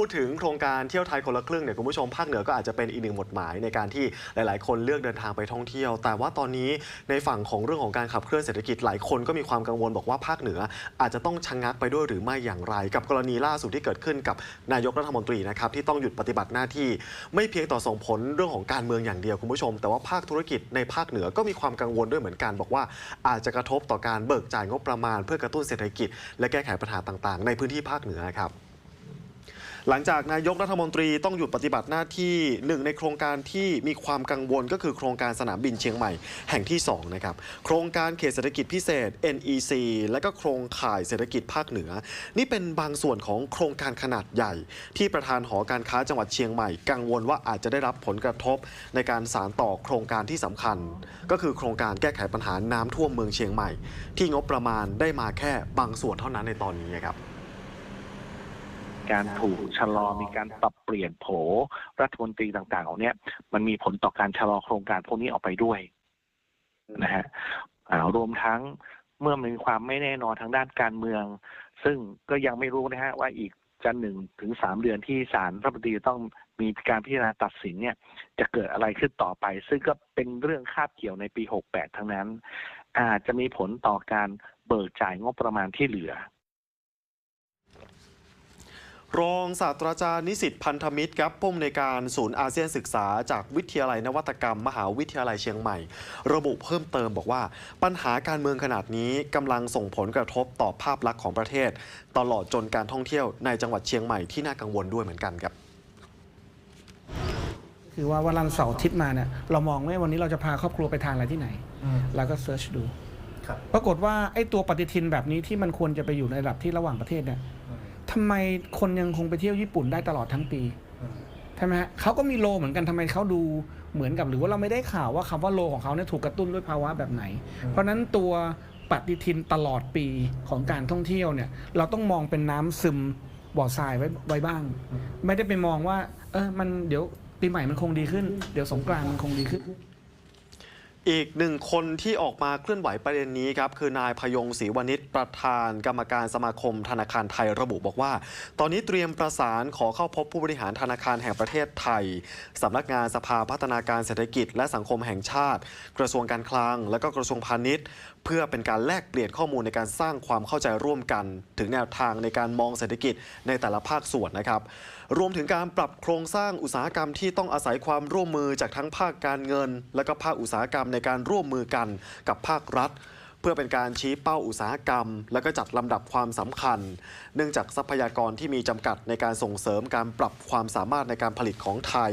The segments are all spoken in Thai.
พูดถึงโครงการเที่ยวไทยคนละครึ่งเนี่ยคุณผู้ชมภาคเหนือก็อาจจะเป็นอีกหนึ่งหมดหมายในการที่หลาย ๆ คนเลือกเดินทางไปท่องเที่ยว แต่ว่าตอนนี้ในฝั่งของเรื่องของการขับเคลื่อนเศรษฐกิจหลายคนก็มีความกังวลบอกว่าภาคเหนือ อาจจะต้องชะงักไปด้วยหรือไม่อย่างไร กับกรณีล่าสุดที่เกิดขึ้นกับนายกรัฐมนตรีนะครับที่ต้องหยุดปฏิบัติหน้าที่ ไม่เพียงต่อส่งผลเรื่องของการเมืองอย่างเดียวคุณผู้ชม แต่ว่าภาคธุรกิจในภาคเหนือก็มีความกังวลด้วยเหมือนกัน บอกว่าอาจจะกระทบต่อการเบิกจ่ายงบประมาณ เพื่อกระตุ้นเศรษฐกิจ และแก้ไขปัญหาต่าง ๆ ในพื้นที่ภาคเหนือครับ หลังจากนายกรัฐมนตรีต้องหยุดปฏิบัติหน้าที่หนึ่งในโครงการที่มีความกังวลก็คือโครงการสนามบินเชียงใหม่แห่งที่2นะครับโครงการเขตเศรษฐกิจพิเศษ NEC และก็โครงข่ายเศรษฐกิจภาคเหนือ นี่เป็นบางส่วนของโครงการขนาดใหญ่ ที่ประธานหอการค้าจังหวัดเชียงใหม่ กังวลว่าอาจจะได้รับผลกระทบในการสารต่อโครงการที่สำคัญ ก็คือโครงการแก้ไขปัญหาน้ำท่วมเมืองเชียงใหม่ ที่งบประมาณได้มาแค่บางส่วนเท่านั้นในตอนนี้ครับ การถูกชะลอมีการปรับเปลี่ยนโผรัฐมนตรีต่างๆเหล่าเนี้ยมันมีผลต่อการชะลอโครงการพวกนี้ออกไปด้วยนะฮะรวมทั้งเมื่อมีความไม่แน่นอนทางด้านการเมือง ซึ่งก็ยังไม่รู้นะฮะว่าอีกจะหนึ่งถึงสามเดือนที่ศาลรัฐมนตรีต้องมีการพิจารณาตัดสินเนี่ย จะเกิดอะไรขึ้นต่อไป ซึ่งก็เป็นเรื่องคาบเกี่ยวในปี 68 ทั้งนั้น อาจจะมีผลต่อการเบิกจ่ายงบประมาณที่เหลือ รองศาสตราจารย์นิสิตพันธมิตรครับผู้อำนวยการศูนย์อาเซียนศึกษา จากวิทยาลัยนวัตกรรม มหาวิทยาลัยเชียงใหม่ ระบุเพิ่มเติมบอกว่า ปัญหาการเมืองขนาดนี้กำลังส่งผลกระทบต่อภาพลักษณ์ของประเทศ ตลอดจนการท่องเที่ยวในจังหวัดเชียงใหม่ที่น่ากังวลด้วยเหมือนกันครับคือว่าวันเสาร์อาทิตย์มาเนี่ยเรามองว่าวันนี้เราจะพาครอบครัวไปทานอะไรที่ไหนแล้วก็เซิร์ชดูครับปรากฏว่าไอ้ตัวปฏิทินแบบนี้ที่มันควรจะไปอยู่ในระดับที่ระหว่างประเทศเนี่ย ทำไมคนยังคงไปเที่ยวญี่ปุ่นได้ตลอดทั้งปีใช่ไหมฮะเขาก็มีโลเหมือนกันทำไมเขาดูเหมือนกับหรือว่าเราไม่ได้ข่าวว่าคำว่าโลของเขาเนี่ยถูกกระตุ้นด้วยภาวะแบบไหน เพราะฉะนั้นตัวปฏิทินตลอดปีของการท่องเที่ยวเนี่ย เราต้องมองเป็นน้ำซึมบ่อทรายไว้ไว้บ้าง ไม่ได้ไปมองว่า เออมันเดี๋ยวปีใหม่มันคงดีขึ้น เดี๋ยวสงกรานต์มันคงดีขึ้น อีกหนึ่งคนที่ออกมาเคลื่อนไหวประเด็นนี้ครับ คือนายพยงศรีวณิชประธานกรรมการสมาคมธนาคารไทยระบุบอกว่า ตอนนี้เตรียมประสานขอเข้าพบผู้บริหารธนาคารแห่งประเทศไทยสำนักงานสภาพัฒนาการเศรษฐกิจ และสังคมแห่งชาติ กระทรวงการคลัง และก็กระทรวงพาณิชย์ เพื่อเป็นการแลกเปลี่ยนข้อมูลในการสร้างความเข้าใจร่วมกัน ถึงแนวทางในการมองเศรษฐกิจในแต่ละภาคส่วนนะครับรวมถึงการปรับโครงสร้างอุตสาหกรรมที่ต้องอาศัยความร่วมมือจากทั้งภาคการเงิน และก็ภาคอุตสาหกรรมในการร่วมมือกันกับภาครัฐ เพื่อเป็นการชี้เป้าอุตสาหกรรม และก็จัดลำดับความสำคัญ เนื่องจากทรัพยากรที่มีจำกัดในการส่งเสริมการปรับความสามารถในการผลิตของไทย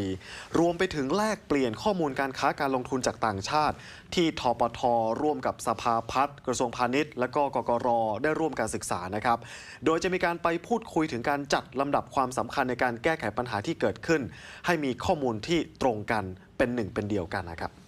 รวมไปถึงแลกเปลี่ยนข้อมูลการค้าการลงทุนจากต่างชาติ ที่ทปทร่วมกับสภาพัฒน์กระทรวงพาณิชย์ และก็กกรได้ร่วมการศึกษานะครับ โดยจะมีการไปพูดคุยถึงการจัดลำดับความสำคัญในการแก้ไขปัญหาที่เกิดขึ้น ให้มีข้อมูลที่ตรงกันเป็นหนึ่งเป็นเดียวกันนะครับ